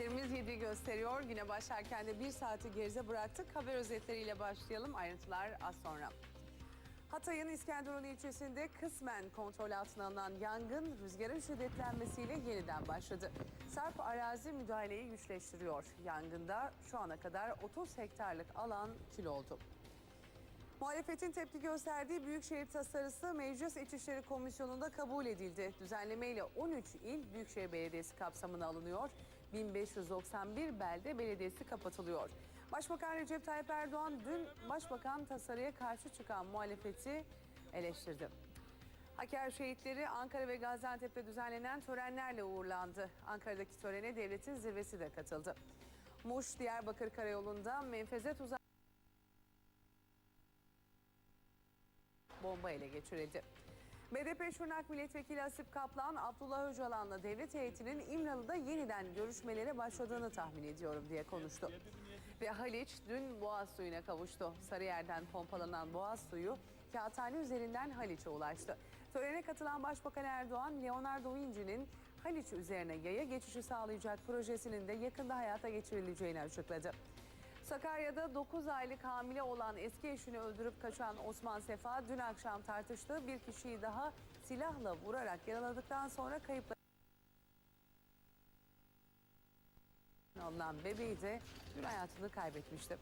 Saatlerimiz 7 gösteriyor. Güne başlarken de bir saati geride bıraktık. Haber özetleriyle başlayalım. Ayrıntılar az sonra. Hatay'ın İskenderun ilçesinde kısmen kontrol altına alınan yangın rüzgarın şiddetlenmesiyle yeniden başladı. Sarp arazi müdahaleyi güçleştiriyor. Yangında şu ana kadar 30 hektarlık alan kül oldu. Muhalefetin tepki gösterdiği Büyükşehir tasarısı Meclis İçişleri Komisyonu'nda kabul edildi. Düzenlemeyle 13 il Büyükşehir Belediyesi kapsamına alınıyor. 1591 belde belediyesi kapatılıyor. Başbakan Recep Tayyip Erdoğan dün Başbakan tasarıya karşı çıkan muhalefeti eleştirdi. Haker şehitleri Ankara ve Gaziantep'te düzenlenen törenlerle uğurlandı. Ankara'daki törene devletin zirvesi de katıldı. Muş Diyarbakır Karayolu'nda menfeze tuzağı bomba ele geçirildi. BDP Şırnak Milletvekili Asip Kaplan, Abdullah Öcalan'la devlet heyetinin İmralı'da yeniden görüşmelere başladığını tahmin ediyorum diye konuştu. Ve Haliç dün Boğaz suyuna kavuştu. Sarıyer'den pompalanan Boğaz suyu kağıthane üzerinden Haliç'e ulaştı. Törene katılan Başbakan Erdoğan, Leonardo Vinci'nin Haliç üzerine yaya geçişi sağlayacak projesinin de yakında hayata geçirileceğini açıkladı. Sakarya'da 9 aylık hamile olan eski eşini öldürüp kaçan Osman Sefa dün akşam tartıştığı bir kişiyi daha silahla vurarak yaraladıktan sonra kayıpla alınan bebeği de dün hayatını kaybetmişti.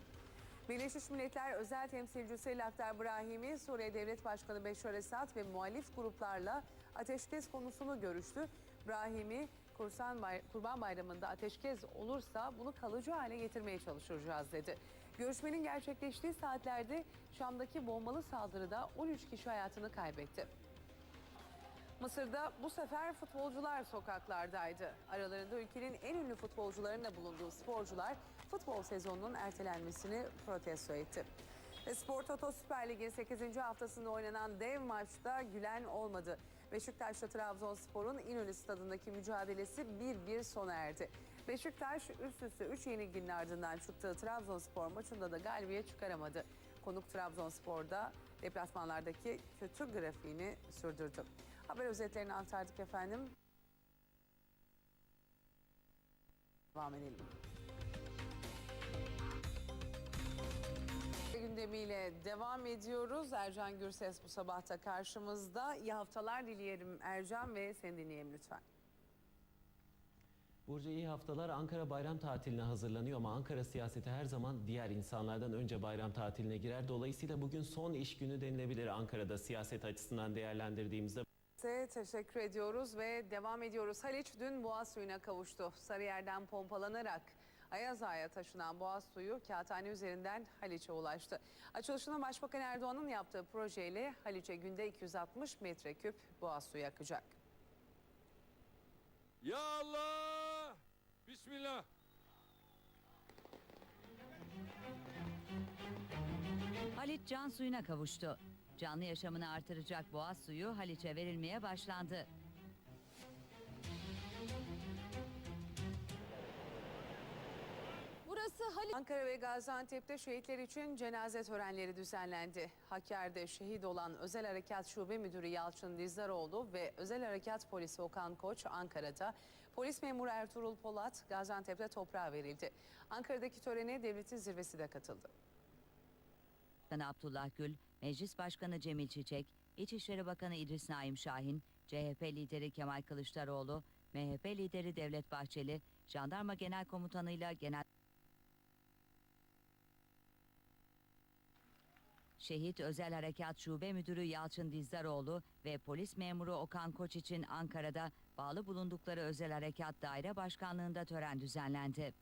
Birleşmiş Milletler özel temsilcisi Lakhdar Brahimi, Suriye Devlet Başkanı Beşar Esad ve muhalif gruplarla ateşkes konusunu görüştü. Brahimi, Kursan Bay- Kurban Bayramı'nda ateşkes olursa bunu kalıcı hale getirmeye çalışacağız dedi. Görüşmenin gerçekleştiği saatlerde Şam'daki bombalı saldırıda 13 kişi hayatını kaybetti. Mısır'da bu sefer futbolcular sokaklardaydı. Aralarında ülkenin en ünlü futbolcularının da bulunduğu sporcular futbol sezonunun ertelenmesini protesto etti. Spor Toto Süper Lig'in 8. haftasında oynanan dev maçta gülen olmadı. Beşiktaş'la Trabzonspor'un İnönü stadındaki mücadelesi 1-1 sona erdi. Beşiktaş üst üste 3 yenilginin ardından çıktığı Trabzonspor maçında da galibiyet çıkaramadı. Konuk Trabzonspor'da deplasmanlardaki kötü grafiğini sürdürdü. Haber özetlerini aktardık efendim. Devam edelim. Gündemiyle devam ediyoruz. Ercan Gürses bu sabah da karşımızda. İyi haftalar dileyelim Ercan ve seni dinleyelim lütfen. Burcu iyi haftalar. Ankara bayram tatiline hazırlanıyor ama Ankara siyaseti her zaman diğer insanlardan önce bayram tatiline girer. Dolayısıyla bugün son iş günü denilebilir Ankara'da siyaset açısından değerlendirdiğimizde. Teşekkür ediyoruz ve devam ediyoruz. Haliç dün Boğaz suyuna kavuştu. Sarıyer'den pompalanarak Ayaz Ağa'ya taşınan Boğaz suyu kağıthane üzerinden Haliç'e ulaştı. Açılışını Başbakan Erdoğan'ın yaptığı projeyle Haliç'e günde 260 metreküp Boğaz suyu akacak. Ya Allah! Bismillah. Halit can suyuna kavuştu. Canlı yaşamını artıracak boğaz suyu Haliç'e verilmeye başlandı. Haliç. Ankara ve Gaziantep'te şehitler için cenaze törenleri düzenlendi. Hakkari'de şehit olan Özel Harekat Şube Müdürü Yalçın Dizdaroğlu ve Özel Harekat Polisi Okan Koç Ankara'da, polis memuru Ertuğrul Polat Gaziantep'te toprağa verildi. Ankara'daki törene devletin zirvesi de katıldı. Abdullah Gül, Meclis Başkanı Cemil Çiçek, İçişleri Bakanı İdris Naim Şahin, CHP lideri Kemal Kılıçdaroğlu, MHP lideri Devlet Bahçeli, Jandarma Genel Komutanıyla Genel Şehit Özel Harekat Şube Müdürü Yalçın Dizdaroğlu ve polis memuru Okan Koç için Ankara'da bağlı bulundukları Özel Harekat Daire Başkanlığında tören düzenlendi.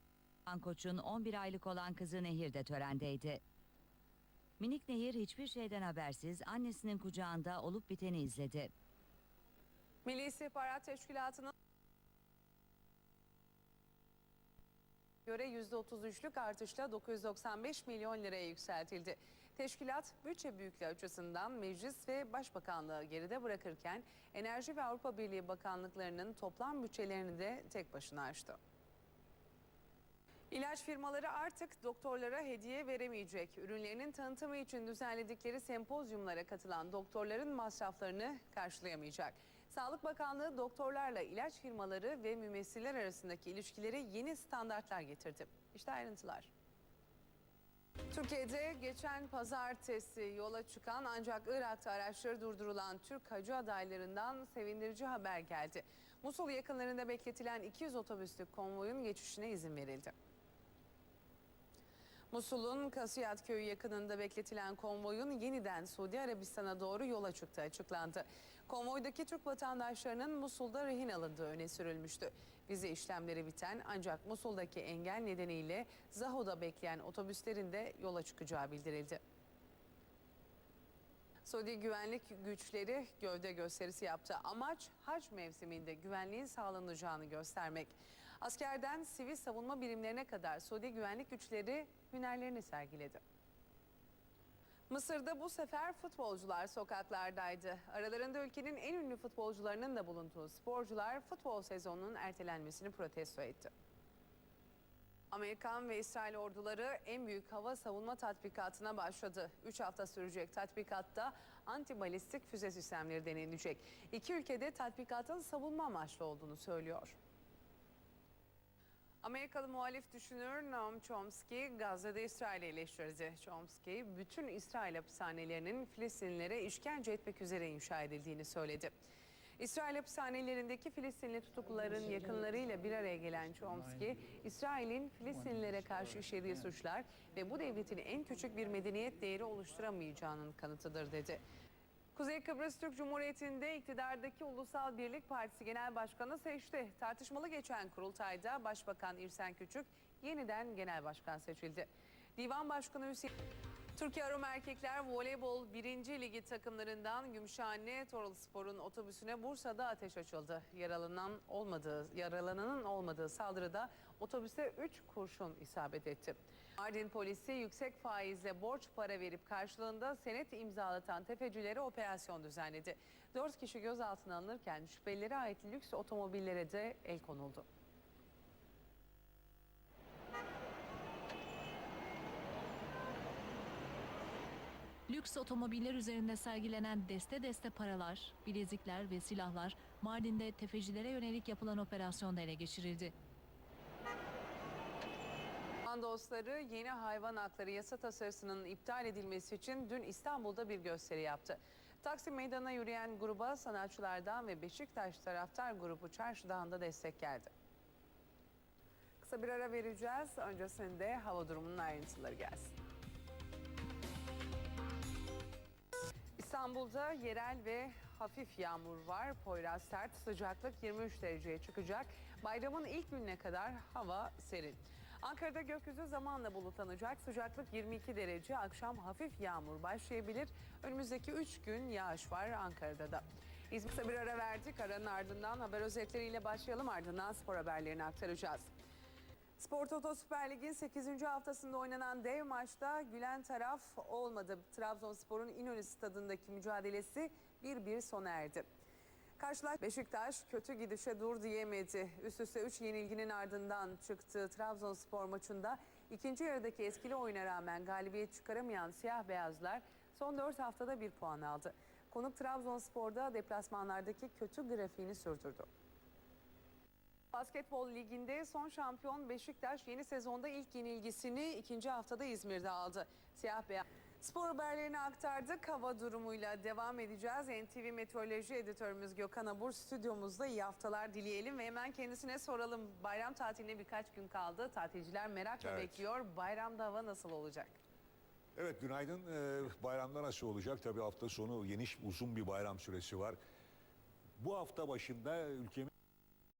Okan Koç'un 11 aylık olan kızı Nehir de törendeydi. Minik Nehir hiçbir şeyden habersiz annesinin kucağında olup biteni izledi. Milli İstihbarat Teşkilatı'nın göre %33'lük artışla 995 milyon liraya yükseltildi. Teşkilat bütçe büyüklüğü açısından meclis ve başbakanlığı geride bırakırken Enerji ve Avrupa Birliği bakanlıklarının toplam bütçelerini de tek başına aştı. İlaç firmaları artık doktorlara hediye veremeyecek. Ürünlerinin tanıtımı için düzenledikleri sempozyumlara katılan doktorların masraflarını karşılayamayacak. Sağlık Bakanlığı doktorlarla ilaç firmaları ve mümessiller arasındaki ilişkileri yeni standartlar getirdi. İşte ayrıntılar. Türkiye'de geçen pazartesi yola çıkan ancak Irak'ta araçları durdurulan Türk hacı adaylarından sevindirici haber geldi. Musul yakınlarında bekletilen 200 otobüslük konvoyun geçişine izin verildi. Musul'un Kasiyat köyü yakınında bekletilen konvoyun yeniden Suudi Arabistan'a doğru yola çıktığı açıklandı. Konvoydaki Türk vatandaşlarının Musul'da rehin alındığı öne sürülmüştü. Vize işlemleri biten ancak Musul'daki engel nedeniyle Zaho'da bekleyen otobüslerin de yola çıkacağı bildirildi. Suudi güvenlik güçleri gövde gösterisi yaptı. Amaç hac mevsiminde güvenliğin sağlanacağını göstermek. Askerden sivil savunma birimlerine kadar Suudi güvenlik güçleri hünerlerini sergiledi. Mısır'da bu sefer futbolcular sokaklardaydı. Aralarında ülkenin en ünlü futbolcularının da bulunduğu sporcular futbol sezonunun ertelenmesini protesto etti. Amerikan ve İsrail orduları en büyük hava savunma tatbikatına başladı. 3 hafta sürecek tatbikatta antibalistik füze sistemleri denenecek. İki ülkede tatbikatın savunma amaçlı olduğunu söylüyor. Amerikalı muhalif düşünür Noam Chomsky Gazze'de İsrail'i eleştirdi. Chomsky bütün İsrail hapishanelerinin Filistinlilere işkence etmek üzere inşa edildiğini söyledi. İsrail hapishanelerindeki Filistinli tutukluların yakınlarıyla bir araya gelen Chomsky, İsrail'in Filistinlilere karşı işlediği suçlar ve bu devletin en küçük bir medeniyet değeri oluşturamayacağının kanıtıdır dedi. Kuzey Kıbrıs Türk Cumhuriyeti'nde iktidardaki Ulusal Birlik Partisi Genel Başkanı seçti. Tartışmalı geçen kurultayda Başbakan İrsen Küçük yeniden genel başkan seçildi. Divan Başkanı Hüseyin Türkiye Arom Erkekler Voleybol 1. Ligi takımlarından Gümüşhane Torulspor'un otobüsüne Bursa'da ateş açıldı. Yaralanan olmadığı, yaralananın olmadığı saldırıda otobüse 3 kurşun isabet etti. Mardin polisi yüksek faizle borç para verip karşılığında senet imzalatan tefecilere operasyon düzenledi. 4 kişi gözaltına alınırken şüphelilere ait lüks otomobillere de el konuldu. Lüks otomobiller üzerinde sergilenen deste deste paralar, bilezikler ve silahlar Mardin'de tefecilere yönelik yapılan operasyonda ele geçirildi. Hayvan dostları yeni hayvan hakları yasa tasarısının iptal edilmesi için dün İstanbul'da bir gösteri yaptı. Taksim Meydanı'na yürüyen gruba sanatçılardan ve Beşiktaş taraftar grubu çarşıdan da destek geldi. Kısa bir ara vereceğiz. Öncesinde hava durumunun ayrıntıları gelsin. İstanbul'da yerel ve hafif yağmur var. Poyraz sert, sıcaklık 23 dereceye çıkacak. Bayramın ilk gününe kadar hava serin. Ankara'da gökyüzü zamanla bulutlanacak. Sıcaklık 22 derece. Akşam hafif yağmur başlayabilir. Önümüzdeki 3 gün yağış var Ankara'da da. İzmir'de bir ara verdik. Aranın ardından haber özetleriyle başlayalım. Ardından spor haberlerini aktaracağız. Spor Toto Süper Lig'in 8. haftasında oynanan dev maçta gülen taraf olmadı. Trabzonspor'un İnönü stadındaki mücadelesi 1-1 sona erdi. Karşılaş Beşiktaş kötü gidişe dur diyemedi. Üst üste 3 yenilginin ardından çıktığı Trabzonspor maçında ikinci yarıdaki etkili oyuna rağmen galibiyet çıkaramayan siyah beyazlar son 4 haftada bir puan aldı. Konuk Trabzonspor'da deplasmanlardaki kötü grafiğini sürdürdü. Basketbol liginde son şampiyon Beşiktaş yeni sezonda ilk yenilgisini ikinci haftada İzmir'de aldı. Siyah beyaz. Spor haberlerini aktardık. Hava durumuyla devam edeceğiz. NTV Meteoroloji Editörümüz Gökhan Abur stüdyomuzda iyi haftalar dileyelim ve hemen kendisine soralım. Bayram tatiline birkaç gün kaldı. Tatilciler merakla Evet. bekliyor. Bayramda hava nasıl olacak? Evet günaydın. Ee, bayramda nasıl olacak? Tabii hafta sonu geniş uzun bir bayram süresi var. Bu hafta başında ülkemiz